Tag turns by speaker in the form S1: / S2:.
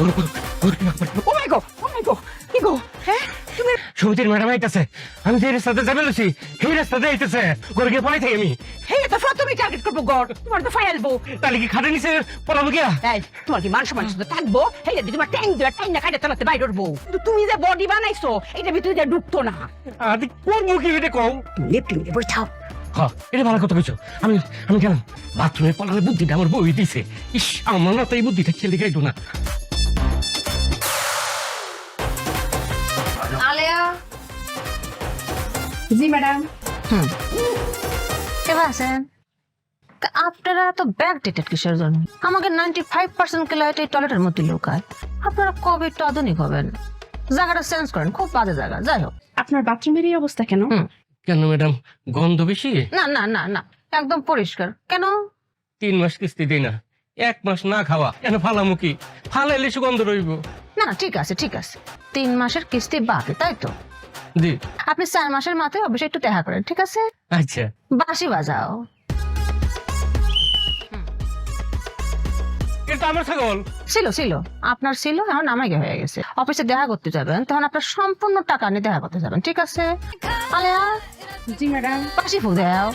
S1: ও মাই গো ও মাই গো কি গো হ্যাঁ? তুমি
S2: সমিতির ম্যাডাম আইতেছে আমি যে রাস্তাতে যাবে লছি সেই রাস্তাতে আইতেছে। করে গিয়ে পড়াই থাকি আমি।
S1: হে তো প্রথমে টার্গেট করব গড। তোমার তো ফায়ালবো
S2: তাহলে কি খাটে নিচে পড়াবো গিয়া
S1: এই তোমার কি সম্মান শুধু থাকব? হে যদি তোমার ট্যাং দিবা ট্যাং না খাইতে চালাতে বাইরে উঠবো কিন্তু তুমি যে বডি বানাইছো এটা ভিতরে যে ঢুকতো না।
S2: আদি কোন মুখে এটা কও?
S1: লেপটি মিলে বইঠাও
S2: হ্যাঁ এটা ভালো কথা কইছো। আমি আমি বাথরুমে পড়ার বুদ্ধিটা আমার বই দিছে। ইস আমার না তো এই বুদ্ধিটা খেলে গাইতো না।
S3: জি ম্যাডাম।
S4: হুম। কেমন আছেন তা আপনারা তো ব্যাগ ডেটেড কিসের জন্য? আমাকে নাইনটি ফাইভ পার্সেন্ট ক্লায়েন্ট এই টয়লেটের মধ্যে লুকায়। আপনারা কবে একটু আধুনিক হবেন? জায়গাটা চেঞ্জ করেন খুব বাজে জায়গা যাই হোক।
S3: আপনার বাথরুমের এই অবস্থা কেন?
S2: কেন ম্যাডাম? গন্ধ বেশি?
S4: না না না না একদম পরিষ্কার। কেন?
S2: তিন মাস কিস্তি দেই না। এক মাস না খাওয়া কেন ফালামুখি? ফালাইলে সুগন্ধ রইব।
S4: না না ঠিক আছে ঠিক আছে। তিন মাসের কিস্তি বাকি তাই তো?
S2: জি।
S4: আপনি চার মাসের মাথায় অবশ্যই একটু দেখা করেন ঠিক আছে?
S2: আচ্ছা।
S4: বাঁশি বাজাও।
S2: কিন্তু আমার ছাগল।
S4: ছিল ছিল। আপনার ছিল এখন আমাকে হয়ে গেছে। অফিসে দেখা করতে যাবেন তখন আপনার সম্পূর্ণ টাকা নিয়ে দেখা করতে যাবেন ঠিক আছে? আলেয়া
S3: জি ম্যাডাম।
S4: পাশি ফুল দাও।